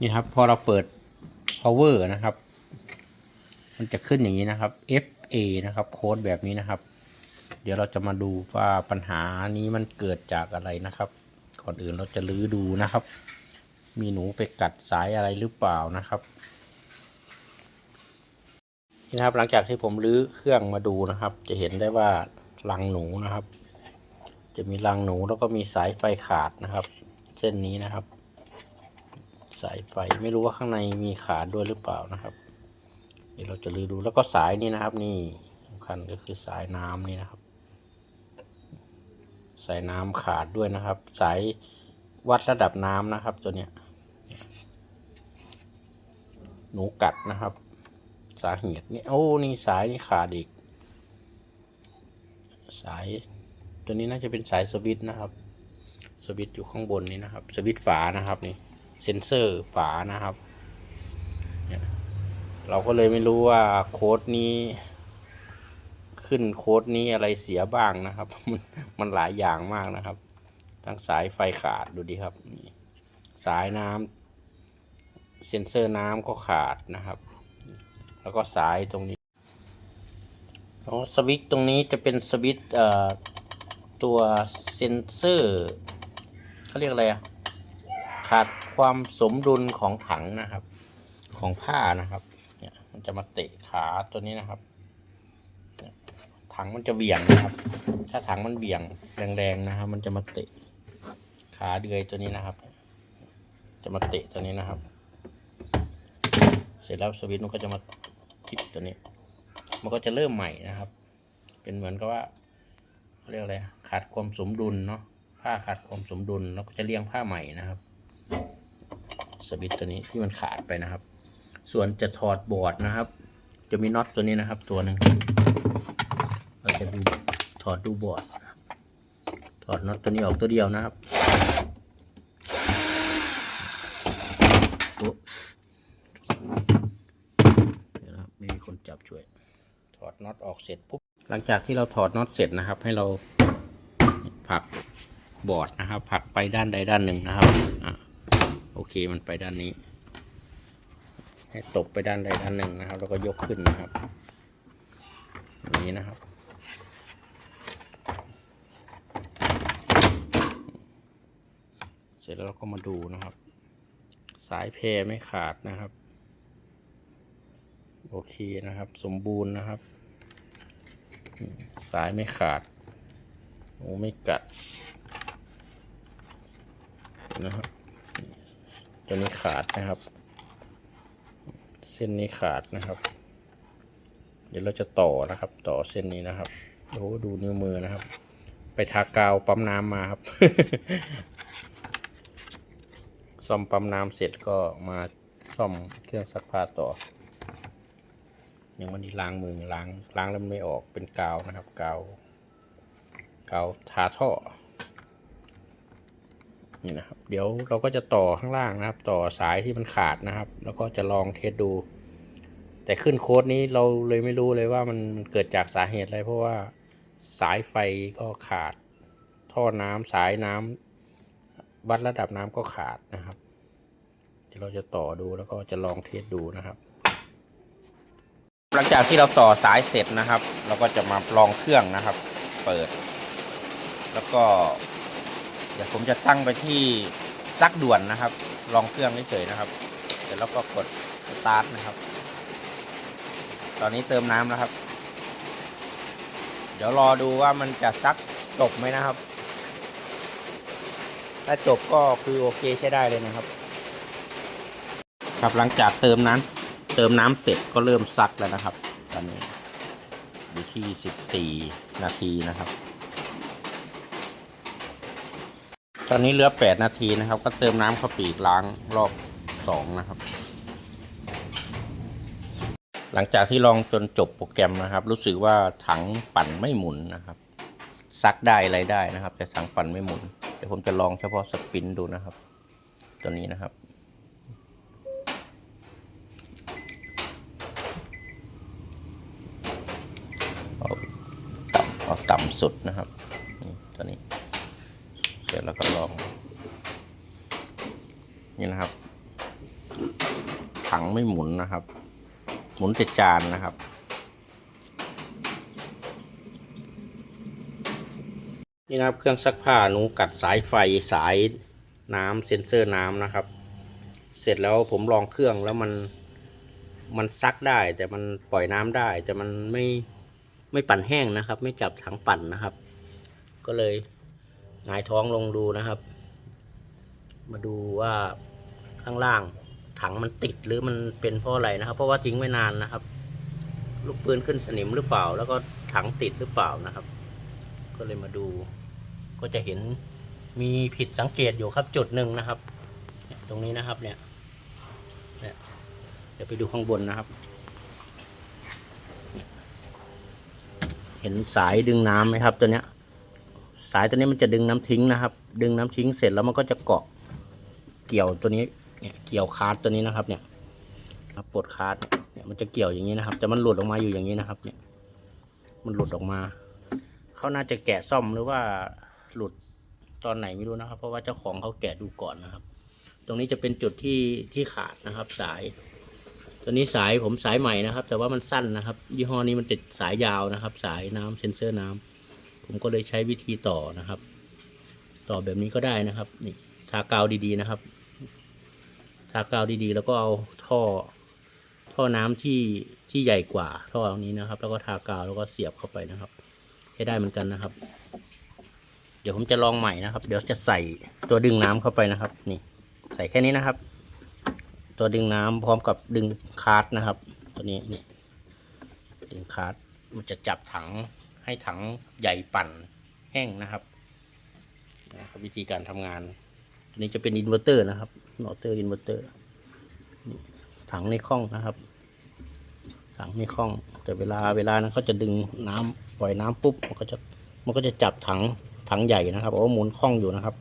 นี่ครับ พอเราเปิด power นะครับ มันจะขึ้นอย่างนี้นะครับ FA นะครับ โค้ดแบบนี้นะครับ เดี๋ยวเราจะมาดูว่าปัญหานี้มันเกิดจากอะไรนะครับ ก่อนอื่นเราจะลื้อดูนะครับ มีหนูไปกัดสายอะไรหรือเปล่านะครับนี่นะครับ หลังจากที่ผมลื้อเครื่องมาดูนะครับ จะเห็นได้ว่ารังหนูนะครับ จะมีรังหนูแล้วก็มีสายไฟขาดนะครับ เส้นนี้นะครับ สายไฟไม่รู้ว่าข้างในมีขาดด้วยหรือเปล่านะครับ เดี๋ยวเราจะลือดูแล้วก็สายนี่นะครับ นี่สำคัญก็คือสายน้ำนี่นะครับ สายน้ำขาดด้วยนะครับ สายวัดระดับน้ำนะครับ ตัวเนี้ยหนูกัดนะครับ สาเหตุนี่โอ้นี่สายนี่ขาดอีก สายตัวนี้น่าจะเป็นสายสวิตช์นะครับ สวิตช์อยู่ข้างบนนี้นะครับ สวิตช์ฝานะครับนี่ เซ็นเซอร์ฝานะครับ เราก็เลยไม่รู้ว่าโค้ดนี้ ขึ้นโค้ดนี้อะไรเสียบ้างนะครับ มันมันหลายอย่างมากนะครับ ทั้งสายไฟขาดดูดิครับ สายน้ำเซ็นเซอร์น้ำก็ขาดนะครับ แล้วก็สายตรงนี้อ๋อสวิตช์ตรงนี้จะเป็นสวิตช์ตัวเซ็นเซอร์เขาเรียกอะไรอะ ขาดความสมดุลของถังนะครับ ของผ้านะครับ เนี่ยมันจะมาเตะขาตัวนี้นะครับ ถังมันจะเบี่ยงนะครับ ถ้าถังมันเบี่ยงแรงๆนะครับ มันจะมาเตะขาเดือยตัวนี้นะครับ จะมาเตะตัวนี้นะครับ เสร็จแล้วสวิตช์มันก็จะมาทิปตัวนี้ มันก็จะเริ่มใหม่นะครับ เป็นเหมือนกับว่าเขาเรียกอะไรขาดความสมดุลเนาะผ้าขาดความสมดุลแล้วก็จะเลี้ยงผ้าใหม่นะครับ สวิตตัวนี้ที่มันขาดไปนะครับ ส่วนจะถอดบอร์ดนะครับ จะมีน็อตตัวนี้นะครับ ตัวหนึ่งเราจะดูถอดดูบอร์ดถอดน็อตตัวนี้ออกตัวเดียวนะครับดูนะครับไม่มีคนจับช่วย ถอดน็อตออกเสร็จปุ๊บหลังจากที่เราถอดน็อตเสร็จนะครับ ให้เราผลักบอร์ดนะครับผลักไปด้านใดด้านหนึ่งนะครับอะ โอเคมันไปด้านนี้ ให้ตกไปด้านใดด้านหนึ่งนะครับ แล้วก็ยกขึ้นนะครับนี้นะครับ เสร็จแล้วเราก็มาดูนะครับ สายเพรไม่ขาดนะครับ โอเคนะครับ สมบูรณ์นะครับ สายไม่ขาดโอ้ไม่กัดนะครับ ตัวนี้ขาดนะครับ เส้นนี้ขาดนะครับ เดี๋ยวเราจะต่อนะครับ ต่อเส้นนี้นะครับโอ้ดูนิ้วมือนะครับ ไปทากาวปั๊มน้ำมาครับซ่อมปั๊มน้ำเสร็จก็มาซ่อมเครื่องซักผ้าต่อยังวันนี้ล้างมือล้างล้างแล้วมันไม่ออกเป็นกาวนะครับ กาว กาวทาท่อ นี่นะครับ เดี๋ยวเราก็จะต่อข้างล่างนะครับ ต่อสายที่มันขาดนะครับ แล้วก็จะลองเทสดู แต่ขึ้นโค้ดนี้เราเลยไม่รู้เลยว่ามันเกิดจากสาเหตุอะไรเพราะว่าสายไฟก็ขาด ท่อน้ำสายน้ำวัดระดับน้ำก็ขาดนะครับ เดี๋ยวเราจะต่อดูแล้วก็จะลองเทสดูนะครับ หลังจากที่เราต่อสายเสร็จนะครับ เราก็จะมาลองเครื่องนะครับ เปิด แล้วก็ ดี๋ยวผมจะตั้งไปที่ซักด่วนนะครับ ลองเครื่องเฉยๆนะครับเดี๋ยวเราก็กดสตาร์ทนะครับ ตอนนี้เติมน้ำแล้วครับ เดี๋ยวรอดูว่ามันจะซักจบไหมนะครับ ถ้าจบก็คือโอเคใช้ได้เลยนะครับ ครับหลังจากเติมน้ำเติมน้ำเสร็จก็เริ่มซักแล้วนะครับ ตอนนี้อยู่ที่ 14 นาทีนะครับ ตอนนี้เหลือ 8 นาทีนะครับ ก็เติมน้ำข้าไปอีกล้างรอบ 2 นะครับ หลังจากที่ลองจนจบโปรแกรมนะครับ รู้สึกว่าถังปั่นไม่หมุนนะครับ ซักได้อะไรได้นะครับ แต่ถังปั่นไม่หมุน เดี๋ยวผมจะลองเฉพาะสปินดูนะครับ ตัวนี้นะครับ เอาต่ำเอาต่ำสุดนะครับ นี่ตัวนี้ เสร็จแล้วก็ลอง นี่นะครับ ถังไม่หมุนนะครับ หมุนแต่จานนะครับนี่นะครับเครื่องซักผ้าหนูกัดสายไฟสายน้ำเซ็นเซอร์น้ำนะครับ เสร็จแล้วผมลองเครื่องแล้วมันมันซักได้แต่มันปล่อยน้ำได้ แต่มันไม่ไม่ปั่นแห้งนะครับ ไม่จับถังปั่นนะครับ ก็เลย หงายท้องลงดูนะครับ มาดูว่าข้างล่าง ถังมันติดหรือมันเป็นเพราะอะไรนะครับ เพราะว่าทิ้งไว้นานนะครับ ลูกปืนขึ้นสนิมหรือเปล่า แล้วก็ถังติดหรือเปล่านะครับ ก็เลยมาดู ก็จะเห็นมีผิดสังเกตอยู่ครับจุดหนึ่งนะครับ ตรงนี้นะครับเนี่ยเดี๋ยวไปดูข้างบนนะครับ เห็นสายดึงน้ำไหมครับตัวเนี้ย สายตัวนี้มันจะดึงน้ำทิ้งนะครับ ดึงน้ำทิ้งเสร็จแล้วมันก็จะเกาะเกี่ยวตัวนี้เนี่ยเกี่ยวคาร์ดตัวนี้นะครับ เนี่ยปลดคาร์ดเนี่ยมันจะเกี่ยวอย่างนี้นะครับแต่มันหลุดออกมาอยู่อย่างนี้นะครับ เนี่ย มันหลุดออกมาเขาน่าจะแกะซ่อมหรือว่าหลุดตอนไหนไม่รู้นะครับ เพราะว่าเจ้าของเขาแกะดูก่อนนะครับ ตรงนี้จะเป็นจุดที่ที่ขาดนะครับ สาย ตัวนี้สายผมสายใหม่นะครับ แต่ว่ามันสั้นนะครับ ยี่ห้อนี้มันติดสายยาวนะครับ สายน้ำเซนเซอร์น้ำ ผมก็เลยใช้วิธีต่อนะครับ ต่อแบบนี้ก็ได้นะครับนี่ทากาวดีๆนะครับ ทากาวดีๆ แล้วก็เอาท่อท่อน้ำที่ที่ใหญ่กว่าท่อนี้นะครับ แล้วก็ทากาวแล้วก็เสียบเข้าไปนะครับให้ได้เหมือนกันนะครับ เดี๋ยวผมจะลองใหม่นะครับ เดี๋ยวจะใส่ตัวดึงน้ำเข้าไปนะครับ นี่ ใส่แค่นี้นะครับ ตัวดึงน้ำพร้อมกับดึงคาร์ดนะครับ ตัวนี้นี่ดึงคาร์ดมันจะจับถัง ให้ถังใหญ่ปั่นแห้งนะครับนะครับวิธีการทำงาน อันนี้จะเป็นอินเวอร์เตอร์นะครับมอเตอร์อินเวอร์เตอร์ถังในคล่องนะครับ ถังในคล่อง แต่เวลาเวลานั้นเขาจะดึงน้ำปล่อยน้ำปุ๊บมันก็จะมันก็จะจับถังถังใหญ่นะครับโอ้หมุนคล่องอยู่นะครับ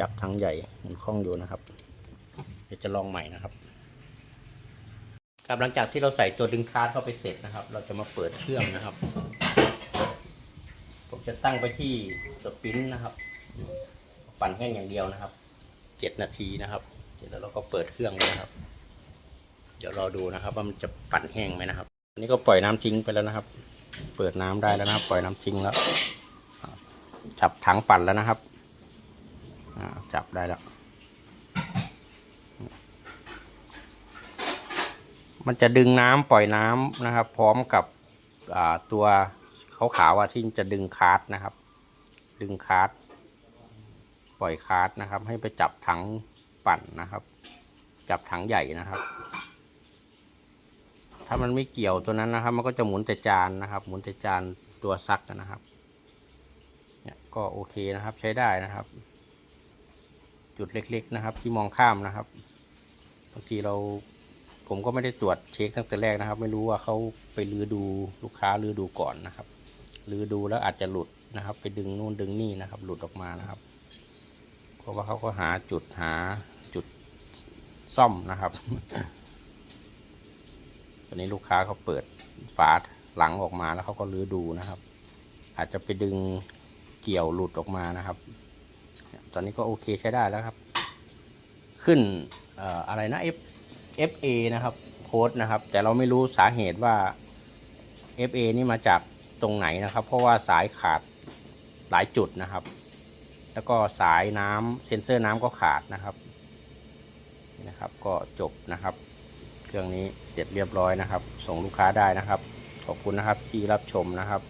จับถังใหญ่หมุนคล่องอยู่นะครับ เดี๋ยวจะลองใหม่นะครับครับหลังจากที่เราใส่ตัวดึงคาร์ดเข้าไปเสร็จนะครับ เราจะมาเปิดเครื่องนะครับ ผมจะตั้งไปที่สปินนะครับ ปั่นแห้งอย่างเดียวนะครับเจ็ดนาทีนะครับเสร็จแล้วเราก็เปิดเครื่องนะครับ เดี๋ยวรอดูนะครับ ว่ามันจะปั่นแห้งไหมนะครับอันนี้ก็ปล่อยน้ำทิ้งไปแล้วนะครับ เปิดน้ำได้แล้วนะครับ ปล่อยน้ำทิ้งแล้วจับถังปั่นแล้วนะครับจับได้แล้ว มันจะดึงน้ำปล่อยน้ำนะครับ พร้อมกับตัว ขาวๆอะที่จะดึงคาร์ดนะครับ ดึงคาร์ดปล่อยคาร์ดนะครับ ให้ไปจับถังปั่นนะครับ จับถังใหญ่นะครับ ถ้ามันไม่เกี่ยวตัวนั้นนะครับ มันก็จะหมุนแต่จานนะครับ หมุนแต่จานตัวซักนะครับเนี่ยก็โอเคนะครับใช้ได้นะครับ จุดเล็กๆนะครับ ที่มองข้ามนะครับบางทีเราผมก็ไม่ได้ตรวจเช็คตั้งแต่แรกนะครับ ไม่รู้ว่าเขาไปลือดูลูกค้าลือดูก่อนนะครับ ลือดูแล้วอาจจะหลุดนะครับ ไปดึงนู่นดึงนี่นะครับ หลุดออกมานะครับ เพราะว่าเขาก็หาจุดหาจุดซ่อมนะครับตอนนี้ลูกค้าเขาเปิดฝาหลังออกมาแล้วเขาก็ลื้อดูนะครับ อาจจะไปดึงเกี่ยวหลุดออกมานะครับ ตอนนี้ก็โอเคใช้ได้แล้วครับ ขึ้นออะไรนะ F FA นะครับโค้ดนะครับ แต่เราไม่รู้สาเหตุว่า FA นี่มาจาก ตรงไหนนะครับ เพราะว่าสายขาดหลายจุดนะครับ แล้วก็สายน้ำเซ็นเซอร์น้ำก็ขาดนะครับนี่นะครับก็จบนะครับ เครื่องนี้เสร็จเรียบร้อยนะครับ ส่งลูกค้าได้นะครับ ขอบคุณนะครับที่รับชมนะครับ